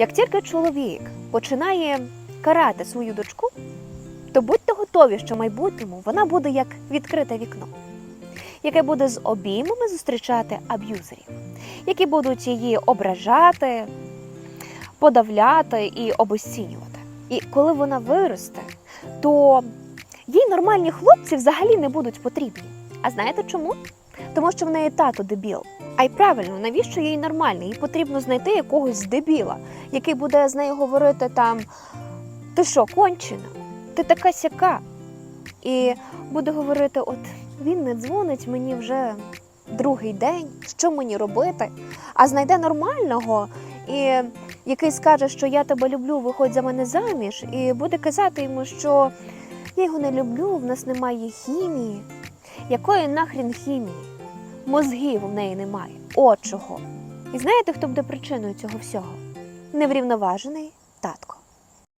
Як тільки чоловік починає карати свою дочку, то будьте готові, що в майбутньому вона буде як відкрите вікно, яке буде з обіймами зустрічати аб'юзерів, які будуть її ображати, подавляти і обесцінювати. І коли вона виросте, то їй нормальні хлопці взагалі не будуть потрібні. А знаєте чому? Тому що в неї тато дебіл. А й правильно, навіщо їй нормальний? Їй потрібно знайти якогось дебіла, який буде з нею говорити там: ти що, кончена? Ти така сяка. І буде говорити: от він не дзвонить мені вже другий день, що мені робити? А знайде нормального, і який скаже, що я тебе люблю, виходь за мене заміж, і буде казати йому, що я його не люблю, в нас немає хімії. Якої нахрін хімії? Мозгів в неї немає. От чого. І знаєте, хто буде причиною цього всього? Неврівноважений татко.